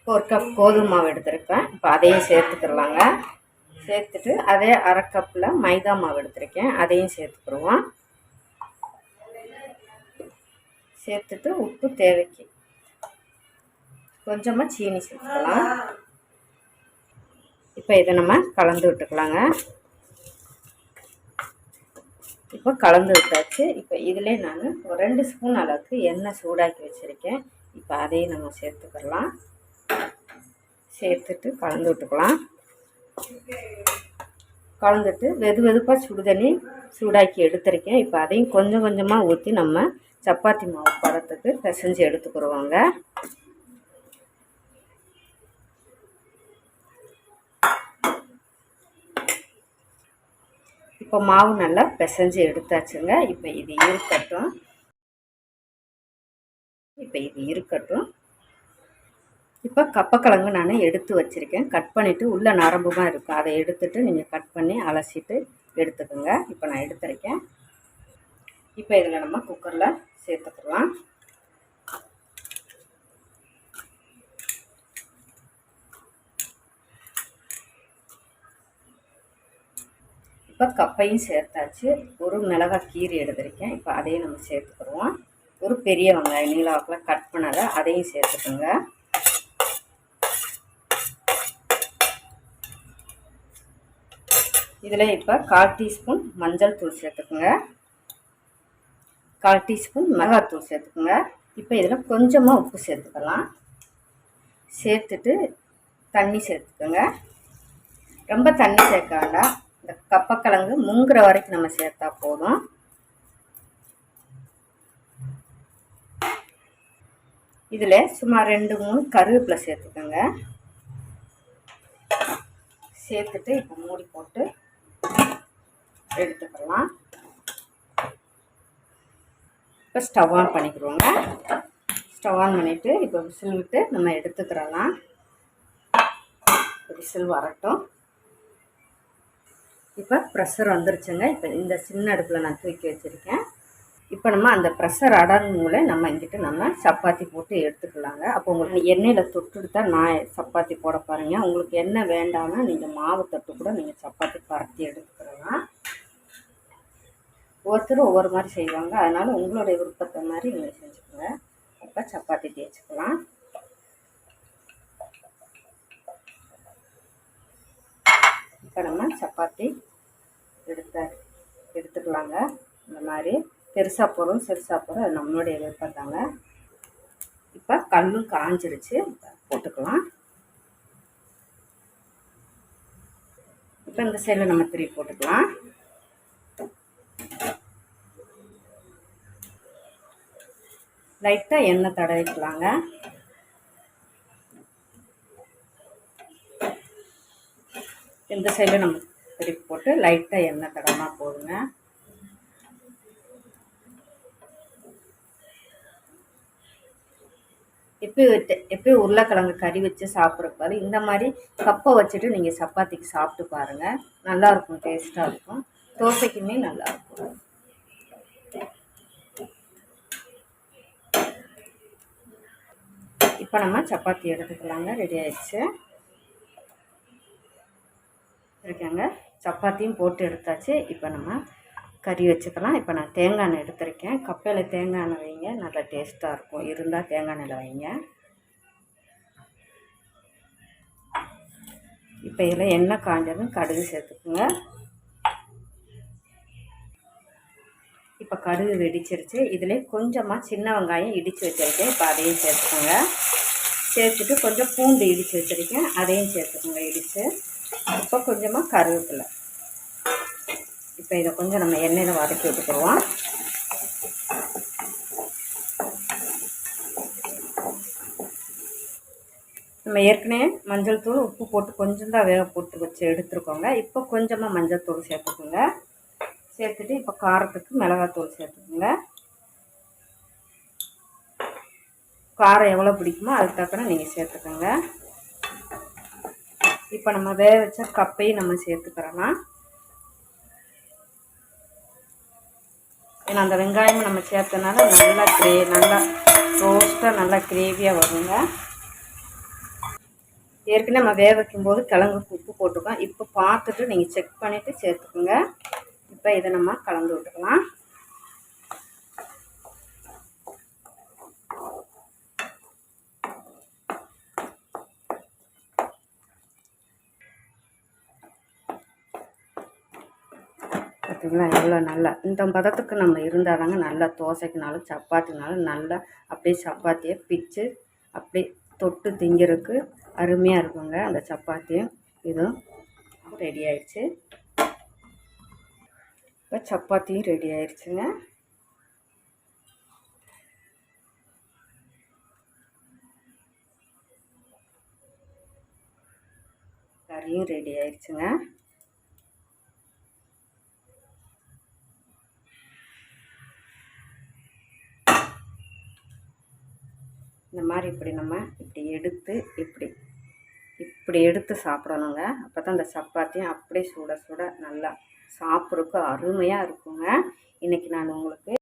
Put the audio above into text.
இப்போ ஒரு கப் கோதுமை மாவு எடுத்திருக்கேன். இப்போ அதையும் சேர்த்துக்கிறலாங்க சேர்த்துட்டு அதே அரை கப்பில் மைதா மாவு எடுத்திருக்கேன். அதையும் சேர்த்துக்கிடுவோம். சேர்த்துட்டு உப்பு தேவைக்கு. கொஞ்சமாக சீனி சேர்த்துக்கலாம். இப்போ இதை நம்ம கலந்து விட்டுக்கலாங்க. இப்போ கலந்து விட்டாச்சு. இப்போ இதிலே நான் ஒரு ரெண்டு ஸ்பூன் அளவுக்கு எண்ணெய் சூடாக்கி வச்சுருக்கேன். இப்போ அதையும் நம்ம சேர்த்துக்கலாம் சேர்த்துட்டு கலந்து விட்டுக்கலாம். கலந்துட்டு வெது வெதுப்பாக சுடு தண்ணி சூடாக்கி எடுத்திருக்கேன். இப்போ அதையும் கொஞ்சம் கொஞ்சமாக ஊற்றி நம்ம சப்பாத்தி மாவு படத்துக்கு பிசைஞ்சு எடுத்துக்கிடுவோங்க இப்போ மாவு நல்லா பிசைஞ்சு எடுத்தாச்சுங்க. இப்போ இது இருக்கட்டும். இப்போ இது இருக்கட்டும். இப்போ கப்பக்கிழங்கு நான் எடுத்து வச்சுருக்கேன். கட் பண்ணிவிட்டு உள்ளே நரம்புமாக இருக்கும் அதை எடுத்துகிட்டு நீங்கள் கட் பண்ணி அலசிட்டு எடுத்துக்கோங்க. இப்போ நான் எடுத்துருக்கேன். இப்போ இதில் நம்ம குக்கரில் சேர்த்துக்கலாம். இப்போ கப்பையும் சேர்த்தாச்சு. ஒரு மிளகாய் கீரை எடுத்திருக்கேன். இப்போ அதையும் நம்ம சேர்த்துக்கிடுவோம். ஒரு பெரிய வெங்காயம் நீளாக்கில் கட் பண்ணதை அதையும் சேர்த்துக்கோங்க. இதில் இப்போ கால் டீஸ்பூன் மஞ்சள் தூள் சேர்த்துக்குங்க. கால் டீஸ்பூன் மிளகாத்தூள் சேர்த்துக்குங்க. இப்போ இதில் கொஞ்சமாக உப்பு சேர்த்துக்கலாம். சேர்த்துட்டு தண்ணி சேர்த்துக்கோங்க. ரொம்ப தண்ணி சேர்க்க வேண்டாம். இந்த கப்பக்கிழங்கு முங்குற வரைக்கும் நம்ம சேர்த்தா போதும். இதில் சுமார் ரெண்டு மூணு கருவேப்பிலை சேர்த்துக்கோங்க. சேர்த்துட்டு இப்போ மூடி போட்டு எடுத்துக்கலாம். இப்போ ஸ்டவ் ஆன் பண்ணிக்கிறோங்க. ஸ்டவ் ஆன் பண்ணிவிட்டு இப்போ விசில் விட்டு நம்ம எடுத்துக்கிறலாம். விசில் வரட்டும். இப்போ ப்ரெஷர் வந்துருச்சுங்க. இப்போ இந்த சின்ன அடுப்பில் நான் தூக்கி வச்சுருக்கேன். இப்போ நம்ம அந்த ப்ரெஷர் அடங்குங்கள நம்ம இங்கிட்டு நம்ம சப்பாத்தி போட்டு எடுத்துக்கலாங்க. அப்போ உங்களுக்கு எண்ணெயில் தொட்டுட்டு தான் நான் சப்பாத்தி போட பாருங்க உங்களுக்கு எண்ணெய் வேண்டாம்னா நீங்கள் மாவு தட்டு கூட நீங்கள் சப்பாத்தி பரத்தி எடுத்துக்கலாம். ஒவ்வொருத்தரும் ஒவ்வொரு மாதிரி செய்வாங்க. அதனால் உங்களுடைய விருப்பத்தை மாதிரி நீங்கள் செஞ்சுக்கோங்க. அப்போ சப்பாத்தி தேய்ச்சிக்கலாம். இப்போ நம்ம சப்பாத்தி எடுத்த எடுத்துக்கலாங்க. இந்த மாதிரி பெருசாக போகிறோம் சிறுசாக போகிறோம் அது நம்மளுடைய விருப்பம் தாங்க. இப்போ கல்லும் காஞ்சிருச்சு. போட்டுக்கலாம். இப்போ இந்த சைடில் நம்ம திருப்பி போட்டுக்கலாம். லைட்டாக எண்ணெய் தடவிக்கலாங்க. இந்த சைடில் நம்ம திருப்பி போட்டு லைட்டாக எண்ணெய் தடவினா போதுங்க. எப்பயும் எப்பயும் உருளைக்கிழங்கு கறி வச்சு சாப்பிட்றப்பாரு இந்த மாதிரி கப்பை வச்சுட்டு நீங்கள் சப்பாத்திக்கு சாப்பிட்டு பாருங்கள் நல்லாயிருக்கும் டேஸ்ட்டாக இருக்கும். தோசைக்குமே நல்லாயிருக்கும் இப்போ நம்ம சப்பாத்தி எடுத்துக்கலாங்க. ரெடி ஆயிடுச்சு. இருக்கேங்க. சப்பாத்தியும் போட்டு எடுத்தாச்சு. இப்போ நம்ம கறி வச்சுக்கலாம். இப்போ நான் தேங்காய் எண்ணெய் எடுத்திருக்கேன். கப்பையில் தேங்காய் எண்ணெய் வைங்க. நல்லா டேஸ்ட்டாக இருக்கும். இருந்தால் தேங்காய் எண்ணெயில் வைங்க. இப்போ இதில் எண்ணெய் காஞ்சதும் கடுகு சேர்த்துக்குங்க. இப்போ கடுகு வெடிச்சிருச்சு. இதில் கொஞ்சமாக சின்ன வெங்காயம் இடித்து வச்சுருக்கேன். இப்போ அதையும் சேர்த்துக்கோங்க. சேர்த்துட்டு கொஞ்சம் பூண்டு இடித்து வச்சுருக்கேன். அதையும் சேர்த்துக்கோங்க இடித்து இப்போ கொஞ்சமாக கருவேப்பிலை. இப்போ இதை கொஞ்சம் நம்ம எண்ணெயில் வதக்கி விட்டுக்குருவோம் நம்ம ஏற்கனவே மஞ்சள் தூள் உப்பு போட்டு கொஞ்சம் தான் வேக போட்டு வச்சு எடுத்துருக்கோங்க. இப்போ கொஞ்சமாக மஞ்சள் தூள் சேர்த்துக்கோங்க. சேர்த்துட்டு இப்போ காரத்துக்கு மிளகாத்தூள் சேர்த்துக்கோங்க. காரம் எவ்வளோ பிடிக்குமோ அதுக்கு தக்கன நீங்கள் சேர்த்துக்கோங்க. இப்போ நம்ம வேக வச்ச கப்பையும் நம்ம சேர்த்துக்கிறலாம். ஏன்னா அந்த வெங்காயம் நம்ம சேர்த்தனால நல்லா கிரே நல்லா ரோஸ்ட்டாக நல்லா கிரேவியாக வருங்க. ஏற்கனவே நம்ம வேக வைக்கும்போது கிழங்கு உப்பு போட்டுக்கோம் இப்போ பார்த்துட்டு நீங்கள் செக் பண்ணிவிட்டு சேர்த்துக்குங்க. இப்போ இதை நம்ம கலந்து விட்டுக்கலாம். பார்த்தீங்களா? எவ்வளோ நல்லா இந்த பதத்துக்கு நம்ம இருந்தால் தாங்க நல்லா தோசைக்குனாலும் சப்பாத்தினாலும் நல்லா அப்படியே சப்பாத்தியை பிச்சு அப்படியே தொட்டு திங்கிறதுக்கு அருமையாக இருக்குங்க அந்த சப்பாத்தியும் இதுவும் ரெடி ஆயிடுச்சு. இப்போ சப்பாத்தியும் ரெடி ஆயிடுச்சுங்க கறியும் ரெடி ஆயிடுச்சுங்க இந்த மாதிரி இப்படி நம்ம இப்படி எடுத்து இப்படி இப்படி எடுத்து சாப்பிடணுங்க. அப்போ தான் அந்த சப்பாத்தியும் அப்படியே சுட சுட நல்லா சாப்பிட்றதுக்கு அருமையாக இருக்குங்க. இன்றைக்கி நான் உங்களுக்கு